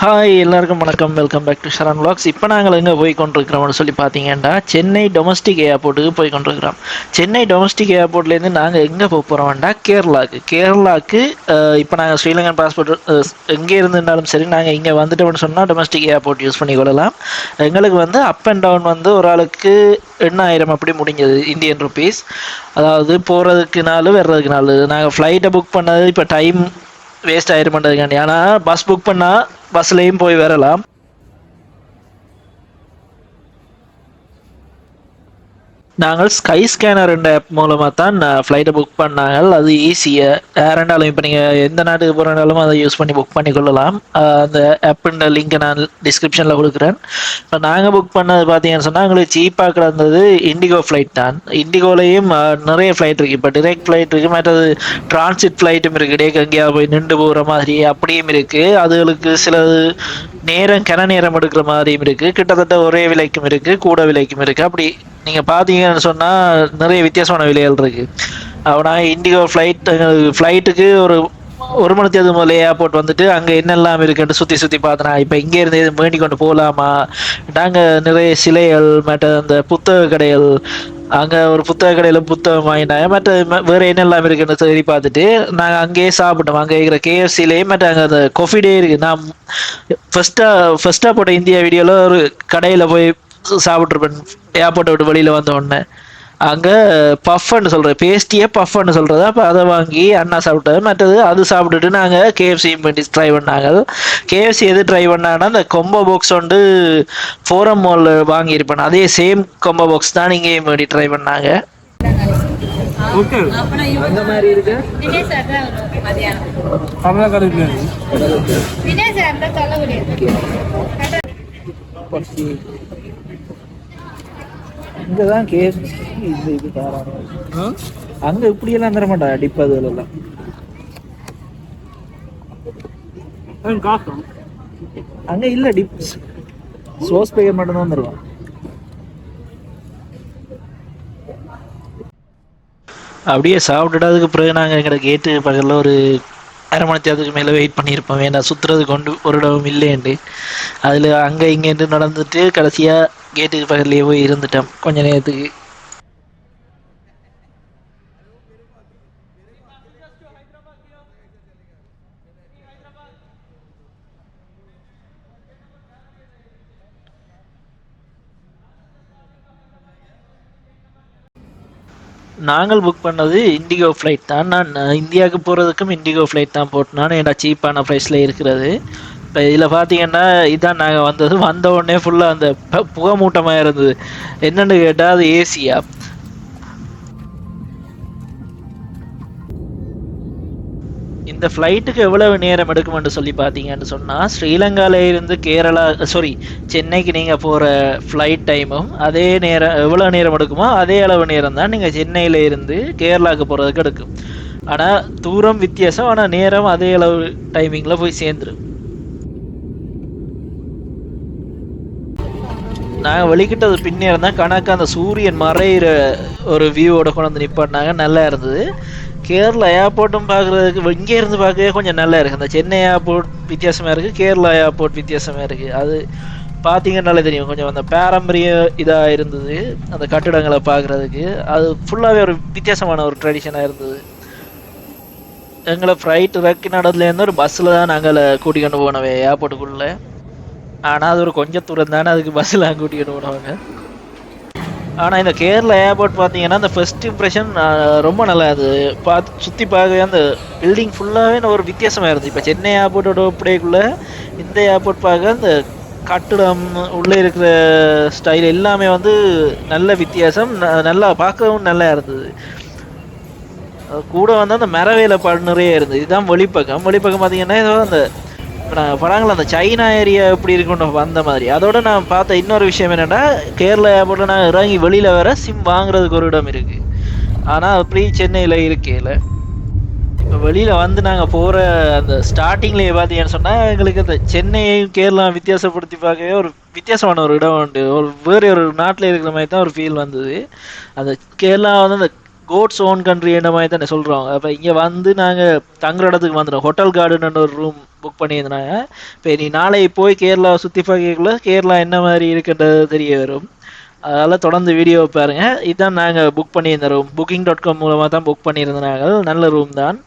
Hi எல்லாருக்கும் வணக்கம். Welcome back to Sharan vlogs. இப்போ நாங்கள் எங்கே போய் கொண்டிருக்கிறோம்னு சொல்லி பார்த்தீங்கன்னா சென்னை டொமஸ்டிக் ஏர்போர்ட்டுக்கு போய் கொண்டிருக்கிறோம் சென்னை டொமஸ்டிக் ஏர்போர்ட்லேருந்து நாங்கள் எங்கே போக போகிறோம்டா கேரளாக்கு. கேரளாவுக்கு இப்போ நாங்கள் ஸ்ரீலங்கன் பாஸ்போர்ட் எங்கே இருந்திருந்தாலும் சரி நாங்கள் இங்கே வந்துட்டோம்னு சொன்னால் டொமஸ்டிக் ஏர்போர்ட் யூஸ் பண்ணி கொள்ளலாம். எங்களுக்கு வந்து அப் அண்ட் டவுன் வந்து ஒரு ஆளுக்கு எண்ணாயிரம் அப்படி முடிஞ்சது இந்தியன் ருபீஸ் அதாவது போகிறதுக்கு நாள் வர்றதுக்கு நாள் நாங்கள் ஃப்ளைட்டை புக் பண்ணது இப்போ டைம் வேஸ்ட் ஆயிருமாட்டதுக்காண்டி ஆனால் பஸ் புக் பண்ணால் பஸ்லேயும் போய் வரலாம். நாங்கள் ஸ்கை ஸ்கேனர் என்ற ஆப் மூலமாக தான் ஃப்ளைட்டை புக் பண்ணாங்க அது ஈஸியாக யாரெண்டாலும் இப்போ நீங்கள் எந்த நாட்டுக்கு போகிறனாலும் அதை யூஸ் பண்ணி புக் பண்ணி கொள்ளலாம். அந்த ஆப்புன்ற லிங்க்கை நான் டிஸ்கிரிப்ஷனில் கொடுக்குறேன். இப்போ நாங்கள் புக் பண்ணது பார்த்தீங்கன்னு சொன்னால் எங்களுக்கு சீப்பாக கிடந்தது இண்டிகோ ஃப்ளைட் தான். இண்டிகோலையும் நிறைய ஃப்ளைட் இருக்குது இப்போ டிரெக்ட் ஃப்ளைட் இருக்குது மற்றது டிரான்சிட் ஃப்ளைட்டும் இருக்குது டேக்கு எங்கேயாவது போய் நின்று போகிற மாதிரி அப்படியும் இருக்குது அதுகளுக்கு சிலது நேரம் கன நேரம் எடுக்கிற மாதிரியும் இருக்குது கிட்டத்தட்ட ஒரே விலைக்கும் இருக்குது கூட விலைக்கும் இருக்குது அப்படி நீங்கள் பார்த்தீங்கன்னு சொன்னால் நிறைய வித்தியாசமான விலைகள் இருக்குது அப்படின்னா இண்டிகோ ஃப்ளைட் ஃப்ளைட்டுக்கு ஒரு ஒரு மணிக்கு அது முதல்ல ஏர்போர்ட் வந்துட்டு அங்கே என்னெல்லாம் இருக்குன்னு சுற்றி சுற்றி பார்த்தனா இப்போ இங்கே இருந்து இது வேண்டி கொண்டு போகலாமா நாங்கள் நிறைய சிலைகள் மற்ற அந்த புத்தக கடைகள் அங்கே ஒரு புத்தக கடையில் புத்தகம் வாங்கினாங்க மற்ற ம- வேற என்னெல்லாம் இருக்குன்னு சரி பார்த்துட்டு நாங்கள் அங்கேயே சாப்பிட்டோம். அங்கே இருக்கிற கேஎஃப்சிலேயே மற்ற அங்கே அந்த கொஃபி டே இருக்குது நான் ஃபஸ்ட்டாக ஃபஸ்ட்டாக போட்ட இந்தியா வீடியோவில் ஒரு கடையில் போய் சாப்பிட்ருப்பேன் ஏர்போர்ட்டை விட்டு வெளியில் வந்த உடனே. அங்கே பஃப்னு சொல்கிறேன் பேஸ்டியே பஃப்னு சொல்கிறது அப்போ அதை வாங்கி அண்ணா சாப்பிட்டது மற்றது அது சாப்பிட்டுட்டு நாங்கள் கேஎஃப்சி பண்ணி ட்ரை பண்ணாங்க. கேஎஃப்சி எது ட்ரை பண்ணாங்கன்னா அந்த கொம்போ பாக்ஸ் வந்து ஃபோரம் மாலில் வாங்கியிருப்பேன். அதே சேம் கொம்போ பாக்ஸ் தான் இங்கேயும் வேண்டி ட்ரை பண்ணாங்க. ஓகே அந்த மாதிரி இருக்கு சார் தான் வரும் மதியானம் தமிழக கடையில் விஜய் சார் தான் சொல்ல முடியாது இங்கே தான் கேஎஃப்சி இது இது தாராளம். அங்கே இப்படியெல்லாம் தர மாட்டா டிப் அதுலாம் காசு? அங்கே இல்லை டிப்ஸ் சோஸ் பேக்கர் மட்டும் தான் தருவான். அப்படியே சாப்பிட்டுட்டு அதுக்கு பிறகு நாங்கள் எங்களை கேட்டு பக்கத்தில் ஒரு அரை மணி நேரத்துக்கு மேலே வெயிட் பண்ணியிருப்போம். வேண்டாம் சுற்றுறது கொண்டு ஒரு இடமும் இல்லைன்ட்டு அதில் அங்கே இங்கேட்டு நடந்துட்டு கடைசியாக கேட்டுக்கு பக்கத்துலேயே போய் இருந்துட்டோம். கொஞ்ச நேரத்துக்கு. நாங்கள் புக் பண்ணது இண்டிகோ ஃப்ளைட் தான். நான் இந்தியாவுக்கு போகிறதுக்கும் இண்டிகோ ஃப்ளைட் தான் போட்டேன் ஏன்னா சீப்பான ப்ரைஸில் இருக்கிறது. இப்போ இதில் பார்த்தீங்கன்னா இதான் நாங்கள் வந்தது. வந்த உடனே ஃபுல்லாக அந்த புகை மூட்டமாக இருந்தது என்னென்னு கேட்டால் அது ஏசியா இந்த ஃப்ளைட்டுக்கு எவ்வளவு நேரம் எடுக்கும்னு சொல்லி பார்த்தீங்கன்னு சொன்னால் ஸ்ரீலங்கால இருந்து கேரளா சாரி சென்னைக்கு நீங்கள் போகிற ஃப்ளைட் டைமும் அதே நேரம் எவ்வளோ நேரம் எடுக்குமோ அதே அளவு நேரம் தான் நீங்கள் சென்னையில இருந்து கேரளாவுக்கு போகிறதுக்கு எடுக்கும். ஆனால் தூரம் வித்தியாசம் ஆனால் நேரம் அதே அளவு டைமிங்கில் போய் சேர்ந்துரும். நாங்கள் வெளிக்கிட்டது பின்னே இருந்தால் கணக்கு அந்த சூரியன் மறையிற ஒரு வியூவோட கொண்டு வந்து நிப்பாட்டினாங்க. நல்லா இருந்தது. கேரளா ஏர்போர்ட்டும் பார்க்குறதுக்கு இங்கே இருந்து பார்க்கவே கொஞ்சம் நல்லா இருக்குது அந்த சென்னை ஏர்போர்ட் வித்தியாசமாக இருக்குது கேரளா ஏர்போர்ட் வித்தியாசமாக இருக்குது அது பார்த்தீங்கன்னாலே தெரியும். கொஞ்சம் அந்த பாரம்பரிய இதாக இருந்தது. அந்த கட்டிடங்களை பார்க்குறதுக்கு அது ஃபுல்லாகவே ஒரு வித்தியாசமான ஒரு ட்ரெடிஷனாக இருந்தது. எங்களை ஃப்ரைட் இறக்கி நடத்துலேருந்து ஒரு பஸ்ஸில் தான் நாங்கள் கூட்டிக்கொண்டு போனவே ஏர்போர்ட்டுக்குள்ளே ஆனால் அது ஒரு கொஞ்சம் தூரம் தானே அதுக்கு பஸ்ஸில் கூட்டிகிட்டு போனவங்க. ஆனால் இந்த கேரளா ஏர்போர்ட் பார்த்தீங்கன்னா அந்த ஃபர்ஸ்ட் இம்ப்ரெஷன் ரொம்ப நல்லா அது பார்த்து சுற்றி பார்க்கவே அந்த பில்டிங் ஃபுல்லாகவே ஒரு வித்தியாசமாக இருந்துச்சு இப்போ சென்னை ஏர்போர்ட்டோட ஒப்படைக்குள்ளே இந்த ஏர்போர்ட் பார்க்க அந்த கட்டிடம் உள்ளே இருக்கிற ஸ்டைல் எல்லாமே வந்து நல்ல வித்தியாசம் நல்லா பார்க்கவும் நல்லா இருந்தது. அது கூட வந்து அந்த மர வேலைப்பாடு நிறைய இருந்தது. இதுதான் வெளிப்பக்கம். வெளிப்பக்கம் பார்த்தீங்கன்னா ஏதோ அந்த நான் படங்கள் அந்த சைனா ஏரியா எப்படி இருக்குன்னு அந்த மாதிரி. அதோட நான் பார்த்த இன்னொரு விஷயம் என்னென்னா கேரளா ஏர்போர்ட்டில் நான் இறங்கி வெளியில் வர சிம் வாங்குறதுக்கு ஒரு இடம் இருக்குது ஆனால் அப்படி சென்னையில் இருக்கையில் இப்போ வெளியில் வந்து நாங்கள் போகிற அந்த ஸ்டார்டிங்லேயே பார்த்தீங்கன்னு சொன்னால் எங்களுக்கு அந்த சென்னையும் கேரளா வித்தியாசப்படுத்தி பார்க்கவே ஒரு வித்தியாசமான ஒரு இடம் உண்டு. ஒரு வேறு ஒரு நாட்டில் இருக்கிற மாதிரி தான் ஒரு ஃபீல் வந்தது. அந்த கேரளா வந்து அந்த கோட்ஸ் ஓன் கண்ட்ரி என்ன மாதிரி தானே சொல்கிறோம் அப்போ இங்கே வந்து நாங்கள் தங்குற இடத்துக்கு வந்துடும் ஹோட்டல் கார்டுன்னு ஒரு ரூம் புக் பண்ணியிருந்தாங்க. இப்போ நீ நாளை போய் கேரளாவை சுற்றி பார்க்கக்குள்ள கேரளா என்ன மாதிரி இருக்குன்றது தெரிய வரும். அதனால் தொடர்ந்து வீடியோவை பாருங்கள் இதுதான் நாங்கள் புக் பண்ணியிருந்த ரூம் புக்கிங் டாட் காம் மூலமாக தான் புக் பண்ணியிருந்தாங்க. நாங்கள் நல்ல ரூம் தான்.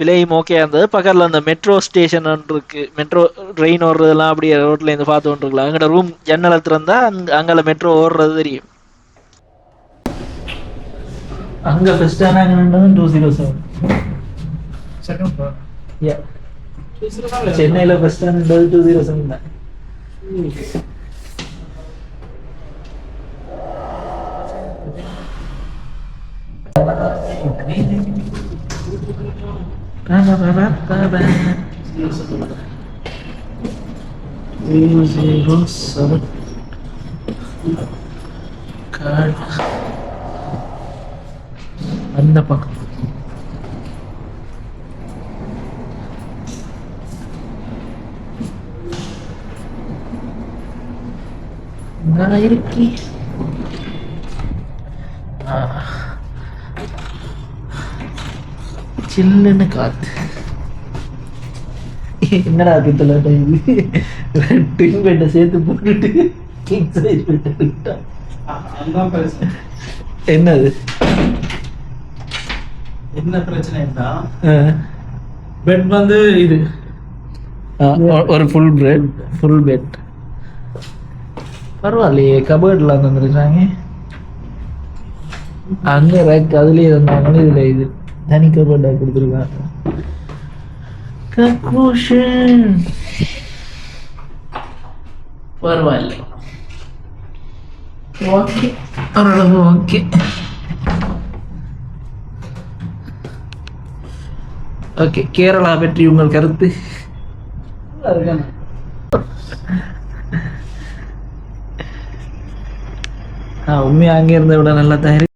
விலையும் ஓகே இருந்தது. பக்கத்தில் அந்த மெட்ரோ ஸ்டேஷன் ஒன்று இருக்கு. மெட்ரோ ட்ரெயின் ஓடுறதெல்லாம் அப்படியே ரோட்டில் இருந்து பார்த்து கொண்டிருக்கலாம் அங்கே ரூம் ஜன்னலை இருந்தால் அங்கே அங்கே மெட்ரோ ஓடுறது தெரியும். Anga first announcement was in 207. Second floor. Yeah. చెన్నైలో first and two zero seven zero seven card அந்த பக்கம். நான் இருக்கி. சில்லுன்னு காத்து. என்னடா பித்தல இது ட்வின் பெட்டை சேர்த்து போட்டுட்டு கிங் சைஸ் பெட்டை. என்னது? என்ன பிரச்சனைன்னா. பெட் வந்து இது. ஒரு ஃபுல் பெட் ஃபுல் பெட் பரவாயில்லையே கபர்ட்ல வந்துருக்காங்க அங்க ரேக் அதுலயே இருந்தாங்களும் இதுல இது தனி கபர்டா கொடுத்துருக்காங்க. கன்க்ளூஷன் பரவாயில்ல. ஓகே. ஓரளவு ஓகே. ஓகே கேரளா பற்றி உங்கள் கருத்து? உண்மையாக அங்கே இருந்த விட நல்லா இருக்கு